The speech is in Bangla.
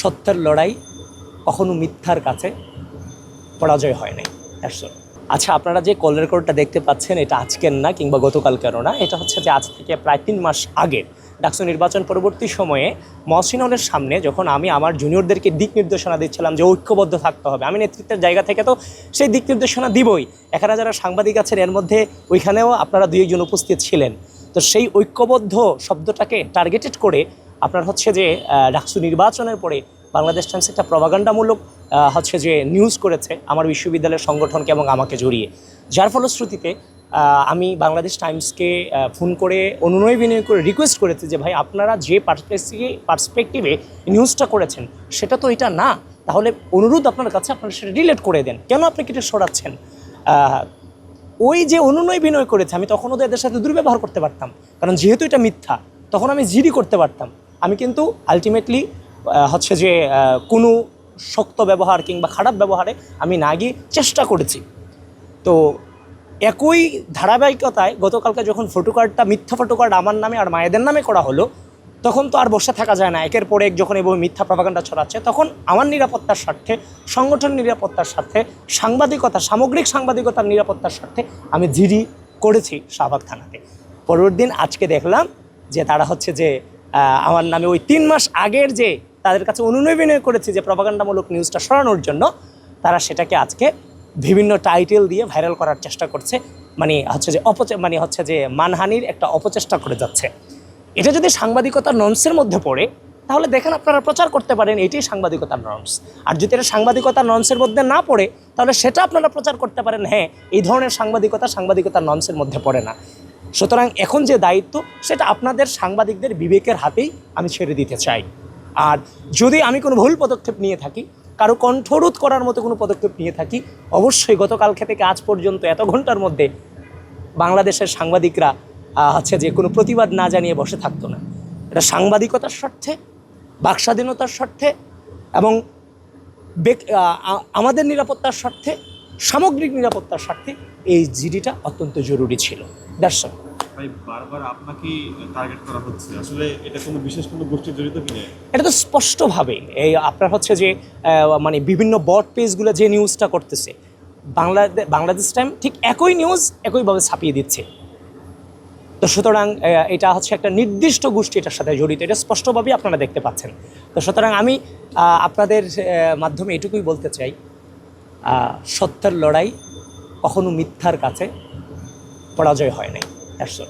সত্যের লড়াই কখনো মিথ্যার কাছে পরাজয় হয় নাই আচ্ছা আপনারা যে কল রেকর্ডটা দেখতে পাচ্ছেন, এটা আজকের না কিংবা গতকালকেরও না, এটা হচ্ছে যে আজ থেকে প্রায় তিন মাস আগের ডাকসু নির্বাচন পরবর্তী সময়ে মহসিন হলের সামনে যখন আমি আমার জুনিয়রদেরকে দিক নির্দেশনা দিচ্ছিলাম যে ঐক্যবদ্ধ থাকতে হবে, আমি নেতৃত্বের জায়গা থেকে তো সেই দিক নির্দেশনা দিবই। এখানে যারা সাংবাদিক আছেন, এর মধ্যে ওইখানেও আপনারা দুই একজন উপস্থিত ছিলেন। তো সেই ঐক্যবদ্ধ শব্দটাকে টার্গেটেড করে আপনার হচ্ছে যে ডাকসু নির্বাচনের পরে বাংলাদেশ টাইমস একটা প্রভাগান্ডামূলক হচ্ছে যে নিউজ করেছে আমার বিশ্ববিদ্যালয়ের সংগঠনকে এবং আমাকে জড়িয়ে। যার ফলশ্রুতিতে আমি বাংলাদেশ টাইমসকে ফোন করে অনুনয় বিনয় করে রিকোয়েস্ট করেছি যে, ভাই, আপনারা যে পার্সপেক্টিভে পার্সপেক্টিভে নিউজটা করেছেন, সেটা তো এটা না। তাহলে অনুরোধ আপনার কাছে, আপনারা সেটা রিলেট করে দেন। কেন আপনি কি এটা সরাচ্ছেন? ওই যে অনুনয় বিনয় করেছে, আমি তখন ওদের এদের সাথে দুর্ব্যবহার করতে পারতাম। কারণ যেহেতু এটা মিথ্যা, তখন আমি জিডি করতে পারতাম। আমি কিন্তু আলটিমেটলি হচ্ছে যে কোনো শক্ত ব্যবহার কিংবা খারাপ ব্যবহারে আমি না গিয়ে চেষ্টা করেছি। তো একই ধারাবাহিকতায় গতকালকে যখন ফটোকার্ডটা, মিথ্যা ফটোকার্ড আমার নামে আর মায়েদের নামে করা হলো, তখন তো আর বসে থাকা যায় না। একের পর এক যখন এবং মিথ্যা প্রভাকাণ্ডা ছড়াচ্ছে, তখন আমার নিরাপত্তার স্বার্থে, সংগঠন নিরাপত্তার স্বার্থে, সাংবাদিকতা, সামগ্রিক সাংবাদিকতার নিরাপত্তার স্বার্থে আমি জিডি করেছি শাহবাগ থানাতে। পরের দিন আজকে দেখলাম যে তারা হচ্ছে যে আমার নামে ওই তিন মাস আগের যে তাদের কাছে অনুনয় বিনয় করেছি যে প্রভাকাণ্ডামূলক নিউজটা সরানোর জন্য, তারা সেটাকে আজকে বিভিন্ন টাইটেল দিয়ে ভাইরাল করার চেষ্টা করছে। মানে হচ্ছে যে অপচে মানে হচ্ছে যে মানহানির একটা অপচেষ্টা করে যাচ্ছে। এটা যদি সাংবাদিকতার নন্সের মধ্যে পড়ে, তাহলে দেখেন আপনারা প্রচার করতে পারেন, এটাই সাংবাদিকতার নর্মস। আর যদি এটা সাংবাদিকতার নর্মসের মধ্যে না পড়ে, তাহলে সেটা আপনারা প্রচার করতে পারেন। হ্যাঁ এই ধরনের সাংবাদিকতা সাংবাদিকতার নর্মসের মধ্যে পড়ে না। সুতরাং এখন যে দায়িত্ব, সেটা আপনাদের সাংবাদিকদের বিবেকের হাতেই আমি ছেড়ে দিতে চাই। আর যদি আমি কোনো ভুল পদক্ষেপ নিয়ে থাকি, কারও কণ্ঠরোধ করার মতো কোনো পদক্ষেপ নিয়ে থাকি, অবশ্যই গতকালকে থেকে আজ পর্যন্ত এত ঘণ্টার মধ্যে বাংলাদেশের সাংবাদিকরা হচ্ছে যে কোনো প্রতিবাদ না জানিয়ে বসে থাকতো না। এটা সাংবাদিকতার স্বার্থে, বাকস্বাধীনতার স্বার্থে এবং আমাদের নিরাপত্তার স্বার্থে, সামগ্রিক নিরাপত্তার স্বার্থে এই জিডিটা অত্যন্ত জরুরি ছিল। দর্শক ভাই, বারবার আপনাকেই টার্গেট করা হচ্ছে। আসলে এটা কোনো বিশেষ কোনো গোষ্ঠী জড়িত কিনা? এটা তো স্পষ্টভাবে এই আপনার হচ্ছে যে মানে বিভিন্ন বট পেজগুলো যে নিউজটা করতেছে বাংলাদেশ বাংলাদেশ টাইম ঠিক একই নিউজ একইভাবে ছাপিয়ে দিচ্ছে। তো সুতরাং এটা হচ্ছে একটা নির্দিষ্ট গোষ্ঠী এটার সাথে জড়িত, এটা স্পষ্টভাবেই আপনারা দেখতে পাচ্ছেন। তো সুতরাং আমি আপনাদের মাধ্যমে এটুকুই বলতে চাই সত্যের লড়াই কখনো মিথ্যার কাছে পরাজয় হয় নাই। essa